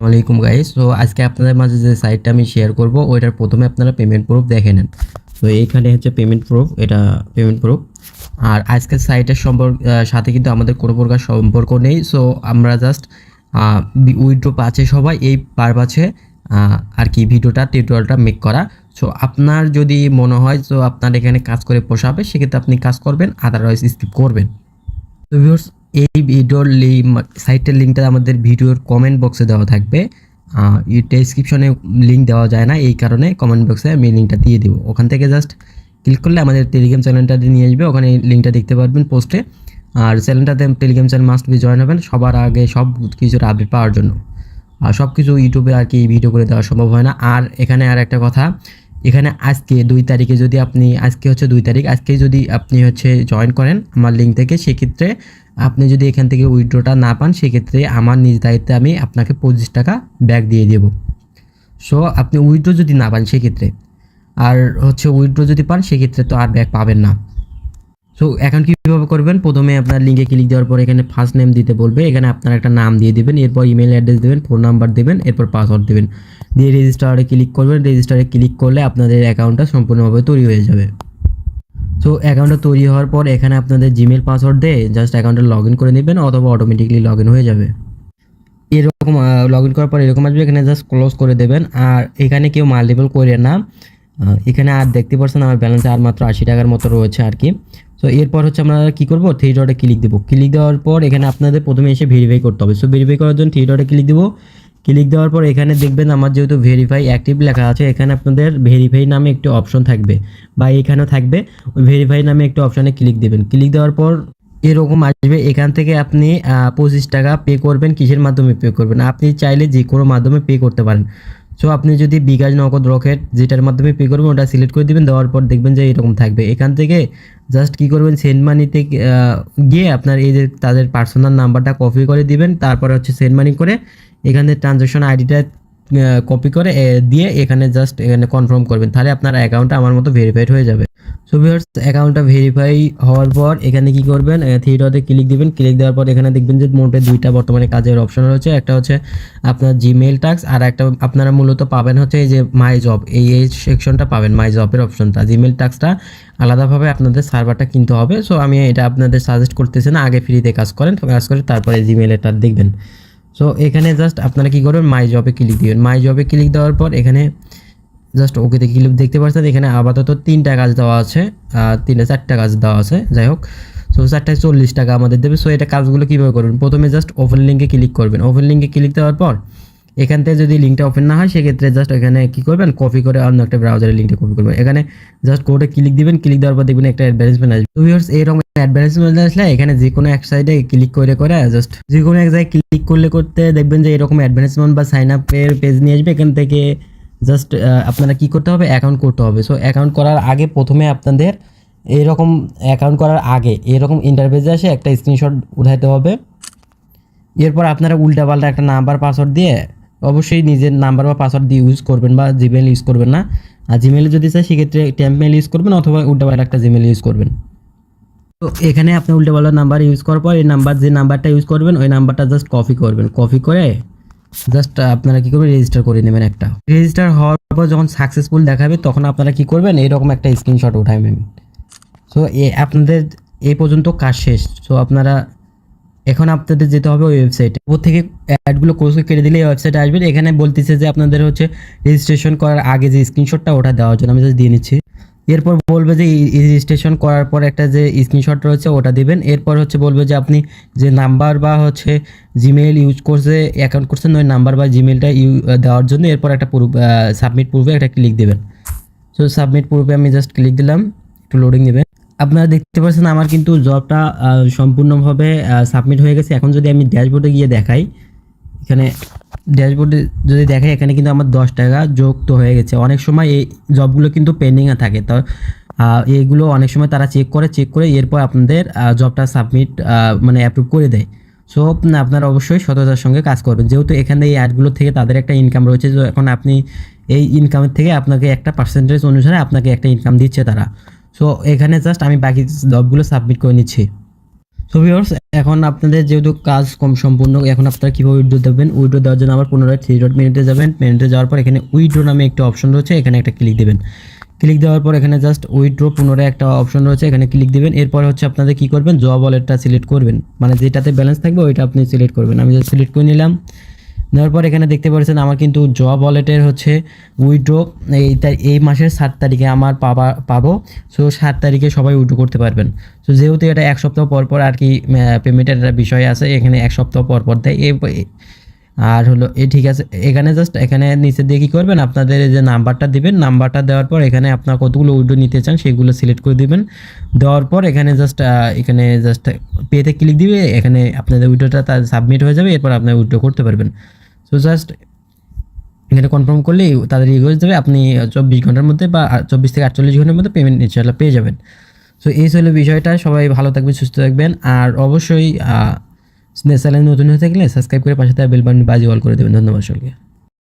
আসসালামাইকুম গাইস তো আজকে আপনাদের মাঝে যে সাইটটা আমি শেয়ার করব, ওইটার প্রথমে আপনারা পেমেন্ট প্রুফ দেখে নেন। তো এইখানে হচ্ছে পেমেন্ট প্রুফ এটা পেমেন্ট প্রুফ আর আজকের সাইটের সম্পর্ক সাথে কিন্তু আমাদের কোনো প্রকার সম্পর্ক নেই। সো আমরা জাস্ট উইড্রো পাচ্ছে সবাই, এই পারপাছে আর কি ভিডিওটা টিউটোরিয়ালটা মেক করা। সো আপনার যদি মনে হয় তো আপনার এখানে কাজ করে পোষাবে, সেক্ষেত্রে আপনি কাজ করবেন আদারওয়াইজ স্কিপ করবেন। তো এই ভিডিওর সাইটের লিঙ্কটা আমাদের ভিডিওর কমেন্ট বক্সে দেওয়া থাকবে। ডেসক্রিপশনে লিঙ্ক দেওয়া যায় না, এই কারণে কমেন্ট বক্সে আমি লিঙ্কটা দিয়ে দেবো। ওখান থেকে জাস্ট ক্লিক করলে আমাদের টেলিগ্রাম চ্যানেলটা নিয়ে আসবে, ওখানে লিঙ্কটা দেখতে পারবেন পোস্টে আর চ্যানেলটাতে Telegram channel must be join হবেন, সবার আগে সব কিছুর আপডেট পাওয়ার জন্য। আর সব কিছু ইউটিউবে আর কি ভিডিও করে দেওয়া সম্ভব হয় না। আর এখানে আর একটা কথা এখানে আজকে দুই তারিখে যদি আপনি, আজকে হচ্ছে দুই তারিখ, আজকে যদি আপনি হচ্ছে জয়েন করেন আমার লিঙ্ক থেকে, সেক্ষেত্রে আপনি যদি এখান থেকে উইড্রোটা না পান, সেক্ষেত্রে আমার নিজ দায়িত্বে আমি আপনাকে পঁচিশ টাকা ব্যাক দিয়ে দেবো। সো আপনি উইড্রো যদি না পান, সেক্ষেত্রে। আর হচ্ছে উইড্রো যদি পান, সেক্ষেত্রে তো আর ব্যাক পাবেন না। সো এখন কীভাবে করবেন? প্রথমে আপনার লিঙ্কে ক্লিক দেওয়ার পর এখানে ফার্স্ট নেম দিতে বলবে। এখানে আপনার একটা নাম দিয়ে দেবেন, এরপর ইমেল অ্যাড্রেস দেবেন ফোন নাম্বার দেবেন, এরপর পাসওয়ার্ড দেবেন। দিয়ে রেজিস্টারে ক্লিক করবেন। রেজিস্টারে ক্লিক করলে আপনাদের অ্যাকাউন্টটা সম্পূর্ণভাবে তৈরি হয়ে যাবে। সো অ্যাকাউন্টটা তৈরি হওয়ার পর এখানে আপনাদের জিমেল পাসওয়ার্ড দিয়ে জাস্ট অ্যাকাউন্টে লগ ইন করে নেবেন অথবা অটোমেটিকলি লগ ইন হয়ে যাবে। এরকম লগ ইন করার পর এরকম আসবে, এখানে জাস্ট ক্লোজ করে দেবেন। আর এখানে কেউ মাল্টিপল করে না এখানে আর দেখতে পাচ্ছেন আমার ব্যালেন্সে আর মাত্র আশি টাকার মতো রয়েছে আর কি। সো এরপর হচ্ছে আমরা কী করব? থ্রি ডটে ক্লিক দেবো। ক্লিক দেওয়ার পর এখানে আপনাদের প্রথমে এসে ভেরিফাই করতে হবে। সো ভেরিফাই করার জন্য থ্রি ডটে ক্লিক দেবো। ক্লিক দেওয়ার পর এখানে দেখবেন আমার যেহেতু ভেরিফাই অ্যাক্টিভ লেখা আছে, এখানে আপনাদের ভেরিফাই নামে একটি অপশন থাকবে বা এখানেও থাকবে। ওই ভেরিফাই নামে একটি অপশনে ক্লিক দেবেন। ক্লিক দেওয়ার পর এরকম আসবে। এখান থেকে আপনি পঁচিশ টাকা পে করবেন, কিসের মাধ্যমে পে করবেন? আপনি চাইলে যে কোনো মাধ্যমে পে করতে পারেন। সো আপনি যদি বিকাশ নগদ রকেট যেটার মাধ্যমে পে করবেন, ওটা সিলেক্ট করে দিবেন, দেওয়ার পর দেখবেন যে এরকম থাকবে। এখান থেকে জাস্ট কি করবেন? সেন্ড মানিতে গিয়ে আপনার এই যে তাদের পার্সোনাল নাম্বারটা কপি করে দিবেন। তারপরে হচ্ছে সেন্ড মানি করে এখানে ট্রানজ্যাকশন আইডিটা কপি করে দিয়ে এখানে জাস্ট এখানে কনফার্ম করবেন। তাহলে আপনার অ্যাকাউন্টটা আমার মতো ভেরিফাইড হয়ে যাবে। সো ভিউয়ার্স অ্যাকাউন্টটা ভেরিফাই হওয়ার পর এখানে কি করবেন থ্রি ডটে ক্লিক দিবেন। ক্লিক দেওয়ার পর এখানে দেখবেন যে মোটে দুইটা বর্তমানে কাজের অপশন রয়েছে। একটা হচ্ছে আপনার জিমেল টাক্স আর একটা আপনারা মূলত পাবেন হচ্ছে এই যে মাই জব এই এই সেকশনটা পাবেন মাই জবের অপশনটা জিমেল টাক্সটা আলাদাভাবে আপনাদের সার্ভারটা কিনতে হবে। সো আমি এটা আপনাদের সাজেস্ট করতেছি না, আগে ফ্রিতে কাজ করেন, কাজ করে তারপরে জিমেলটা দেখবেন। সো এখানে জাস্ট আপনারা কী করবেন? মাই জবে ক্লিক দিবেন। মাই জবে ক্লিক দেওয়ার পর এখানে জাস্ট ওকেতে ক্লিক দেখতে পাচ্ছেন, এখানে আপাতত তিনটা কাজ দেওয়া আছে আর তিনটা, চারটা কাজ দেওয়া আছে, যাই হোক। সো চারটায় চল্লিশ টাকা আমাদের দেবে। সো এটা কাজগুলো কীভাবে করবেন? প্রথমে জাস্ট ওপেন লিঙ্কে ক্লিক করবেন। ওপেন লিঙ্কে ক্লিক দেওয়ার পর এখান থেকে যদি লিঙ্কটা ওপেন না হয়, সেক্ষেত্রে জাস্ট এখানে কী করবেন? কপি করে অন্য একটা ব্রাউজারের লিঙ্কটা কপি করবেন। এখানে জাস্ট কোডে ক্লিক দিবেন ক্লিক দেওয়ার পর দেখবেন একটা অ্যাডভার্টাইজমেন্ট আসবে। তো ভিউয়ার্স এরকম অ্যাডভার্টাইজমেন্ট আসলে এখানে যে কোনো এক সাইডে ক্লিক করে করে জাস্ট যে কোনো এক জায়গায় ক্লিক করলে করতে দেখবেন যে এরকম অ্যাডভার্টাইজমেন্ট বা সাইন আপের পেজ নিয়ে আসবে। এখান থেকে জাস্ট আপনারা কি করতে হবে? অ্যাকাউন্ট করতে হবে। সো অ্যাকাউন্ট করার আগে প্রথমে আপনাদের এরকম অ্যাকাউন্ট করার আগে এরকম ইন্টারভেজে আসে একটা স্ক্রিনশট উঠাইতে হবে। এরপর আপনারা উল্টাপাল্টা একটা নাম্বার পাসওয়ার্ড দিয়ে অবশ্যই নিজের নাম্বার বা পাসওয়ার্ড দিয়ে ইউজ করবেন বা জিমেল ইউজ করবেন না। আর জিমেলে যদি চাই সেক্ষেত্রে টেম্পমেল ইউজ করবেন অথবা উল্টাপাল্টা একটা জিমেল ইউজ করবেন। তো এখানে আপনি উল্টাপাল্টা নাম্বার ইউজ করার পর, এই নাম্বার যে নাম্বারটা ইউজ করবেন, ওই নাম্বারটা জাস্ট কপি করবেন। কপি করে জাস্ট আপনারা কি করবেন রেজিস্টার করে নেবেন একটা। রেজিস্টার হওয়ার পর যখন সাকসেসফুল দেখাবে, তখন আপনারা কি করবেন এরকম একটা স্ক্রিনশট উঠাবেন সো এ, আপনাদের এই পর্যন্ত কাজ শেষ। সো আপনারা এখন আপনাদের যেতে হবে ওই ওয়েবসাইটে ওর থেকে অ্যাডগুলো কোর্স কেটে দিলে এই ওয়েবসাইটে আসবেন। এখানে বলতেছে যে আপনাদের হচ্ছে রেজিস্ট্রেশন করার আগে যে স্ক্রিনশটটা ওটা দেওয়ার জন্য। আমি জাস্ট দিয়ে নিচ্ছি। এরপর বলবে যে রেজিস্ট্রেশন করার পর একটা যে স্ক্রিনশট রয়েছে ওটা দিবেন। এরপর হচ্ছে বলবে যে আপনি যে নাম্বার বা হচ্ছে জিমেল ইউজ করছে অ্যাকাউন্ট করছেন ওই নাম্বার বা জিমেলটা ইউ দেওয়ার জন্য এরপর একটা প্রুফ সাবমিট প্রুফে একটা ক্লিক দেবেন। সো সাবমিট প্রুফে আমি জাস্ট ক্লিক দিলাম। একটু লোডিং দেবেন। আপনারা দেখতে পাচ্ছেন আমার কিন্তু জবটা সম্পূর্ণভাবে সাবমিট হয়ে গেছে। এখন যদি আমি ড্যাশবোর্ডে গিয়ে দেখাই, এখানে ড্যাশবোর্ডে যদি দেখাই, এখানে কিন্তু আমার দশ টাকা যুক্ত হয়ে গেছে। অনেক সময় এই জবগুলো কিন্তু পেন্ডিংয়ে থাকে। তো এইগুলো অনেক সময় তারা চেক করে চেক করে এরপর আপনাদের জবটা সাবমিট মানে অ্যাপ্রুভ করে দেয়। সো আপনারা অবশ্যই সততার সঙ্গে কাজ করবেন। যেহেতু এখানে এই অ্যাডগুলো থেকে তাদের একটা ইনকাম রয়েছে, তো এখন আপনি এই ইনকামের থেকে আপনাকে একটা পার্সেন্টেজ অনুসারে আপনাকে একটা ইনকাম দিচ্ছে তারা। সো এখানে জাস্ট আমি বাকি জবগুলো সাবমিট করে নিচ্ছি। সো ভিউয়ার্স এখন আপনাদের যেহেতু কাজ কম সম্পূর্ণ, এখন আপনারা কীভাবে উইড্রো দেবেন? উইড্রো দেওয়ার জন্য আবার পুনরায় থ্রি ডট মিনিটে যাবেন। মিনিটে যাওয়ার পর এখানে উইড্রো নামে একটা অপশন রয়েছে, এখানে একটা ক্লিক দেবেন। ক্লিক দেওয়ার পর এখানে জাস্ট উইড্রো পুনরায় একটা অপশন রয়েছে, এখানে ক্লিক দেবেন। এরপর হচ্ছে আপনাদের কী করবেন? জব ওয়ালেটটা সিলেক্ট করবেন। মানে যেটাতে ব্যালেন্স থাকবে, ওইটা আপনি সিলেক্ট করবেন। আমি সিলেক্ট করে নিলাম। নেওয়ার পর এখানে দেখতে পাচ্ছেন আমার কিন্তু জব ওয়ালেটের হচ্ছে উইড্রো এই এই মাসের সাত তারিখে আমার পাবা পাবো। সো সাত তারিখে সবাই উইড্রো করতে পারবেন। সো যেহেতু এটা এক সপ্তাহ পর পর আর কি পেমেন্টের একটা বিষয় আছে, এখানে এক সপ্তাহ পর পর দেয়। আর হলো, এ ঠিক আছে। এখানে জাস্ট এখানে নিচে দিয়ে কী করবেন? আপনাদের যে নাম্বারটা দিবেন, নাম্বারটা দেওয়ার পর এখানে আপনার কতগুলো উইড্রো নিতে চান সেগুলো সিলেক্ট করে দিবেন। দেওয়ার পর এখানে জাস্ট এখানে জাস্ট পেতে ক্লিক দিবে। এখানে আপনাদের উইড্রোটা তার সাবমিট হয়ে যাবে, এরপর আপনার উইড্রো করতে পারবেন। সো জাস্ট এখানে কনফার্ম করলেই তাদের ইগোজ দেবে আপনি চব্বিশ ঘণ্টার মধ্যে বা চব্বিশ থেকে আটচল্লিশ ঘণ্টার মধ্যে পেমেন্ট ইনশাল্লাহ পেয়ে যাবেন। সো এই ছিল বিষয়টা। সবাই ভালো থাকবেন, সুস্থ থাকবেন। আর অবশ্যই চ্যানেল নতুন হয়ে থাকলে সাবস্ক্রাইব করে পাশে থাকা বেল বাটন বাজি অল করে দেবেন। ধন্যবাদ সকলকে।